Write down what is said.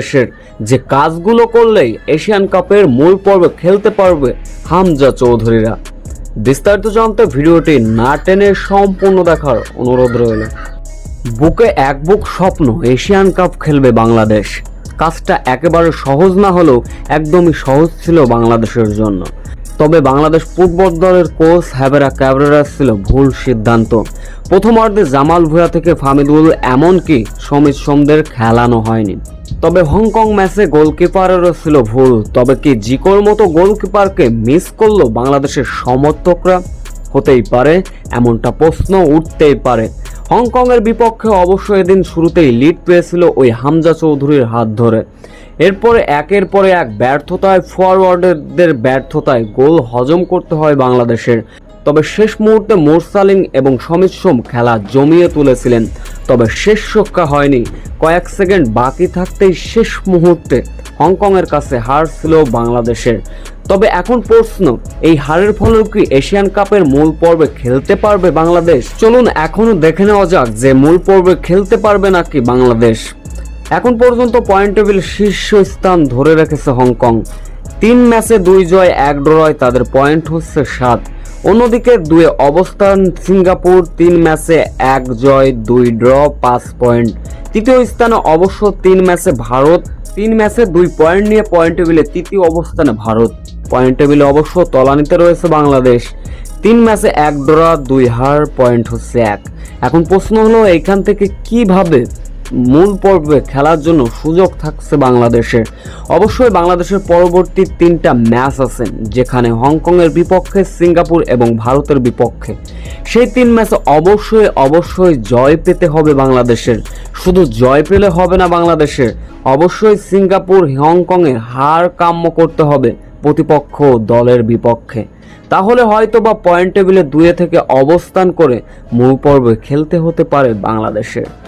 দেশের যে কাজগুলো করলেই এশিয়ান কাপের মূল পর্বে খেলতে পারবে হামজা চৌধুরীরা। বিস্তারিত জানতে ভিডিওটি না টেনে সম্পূর্ণ দেখার অনুরোধ রইল। বুকে এক বুক স্বপ্ন এশিয়ান কাপ খেলবে বাংলাদেশ। কাজটা একেবারে সহজ না হলেও একদমই সহজ ছিল বাংলাদেশের জন্য। তবে বাংলাদেশ ফুটবল দলের কোচ হ্যাবেরা ক্যাবরেরা ছিল ভুল সিদ্ধান্ত। প্রথমার্ধে জামাল ভুয়া থেকে ফামিদুল এমনকি সমিত সোমদের খেলানো হয়নি। তবে হংকং ম্যাচে গোলকিপারেরও ছিল ভুল। তবে কি জিকোর মতো গোলকিপারকে মিস করল বাংলাদেশের সমর্থকরা? হতেই পারে, এমনটা প্রশ্ন উঠতেই পারে। হংকংয়ের বিপক্ষে অবশ্য এদিন শুরুতেই লিড পেয়েছিল ওই হামজা চৌধুরীর হাত ধরে। এরপরে একের পরে এক ব্যর্থতায় ফরওয়ার্ডারদের ব্যর্থতায় গোল হজম করতে হয় বাংলাদেশের। তবে শেষ মুহূর্তে মোরসালিং এবং সমিত সোম খেলা জমিয়ে তুলেছিলেন। তবে শেষ রক্ষা হয়নি। কয়েক সেকেন্ড বাকি থাকতেই শেষ মুহূর্তে হংকংয়ের কাছে হার ছিল বাংলাদেশের। তবে এখন প্রশ্ন, এই হারের ফলে কি এশিয়ান কাপের মূল পর্বে খেলতে পারবে বাংলাদেশ? চলুন এখনও দেখে নেওয়া যাক যে মূল পর্বে খেলতে পারবে নাকি বাংলাদেশ। এখন পর্যন্ত পয়েন্ট টেবিল শীর্ষ স্থান ধরে রেখেছে হংকং। তিন ম্যাচে দুই জয়, এক ড্রয়, তাদের পয়েন্ট হচ্ছে সাত। অন্যদিকে দুয়ে অবস্থান সিঙ্গাপুর, তিন ম্যাচে এক জয়, দুই ড্র, পাঁচ পয়েন্ট। তৃতীয় স্থানে অবশ্য তিন ম্যাচে ভারত, তিন ম্যাচে দুই পয়েন্ট নিয়ে পয়েন্ট টেবিলে তৃতীয় অবস্থানে ভারত। পয়েন্ট টেবিলে অবশ্য তলানিতে রয়েছে বাংলাদেশ। তিন ম্যাচে এক ড্র, দুই হার, পয়েন্ট হচ্ছে এক। এখন প্রশ্ন হলো, এখান থেকে কীভাবে মূল পর্বে খেলার জন্য সুযোগ থাকছে বাংলাদেশের। অবশ্যই বাংলাদেশের পরবর্তী তিনটা ম্যাচ আছে, যেখানে হংকংয়ের বিপক্ষে, সিঙ্গাপুর এবং ভারতের বিপক্ষে। সেই তিন ম্যাচে অবশ্যই অবশ্যই জয় পেতে হবে বাংলাদেশের। শুধু জয় পেলে হবে না বাংলাদেশের, অবশ্যই সিঙ্গাপুর হংকংয়ে হার কাম্য করতে হবে প্রতিপক্ষ দলের বিপক্ষে। তাহলে হয়তো বা পয়েন্ট টেবিলে দুয়ে থেকে অবস্থান করে মূল পর্বে খেলতে হতে পারে বাংলাদেশের।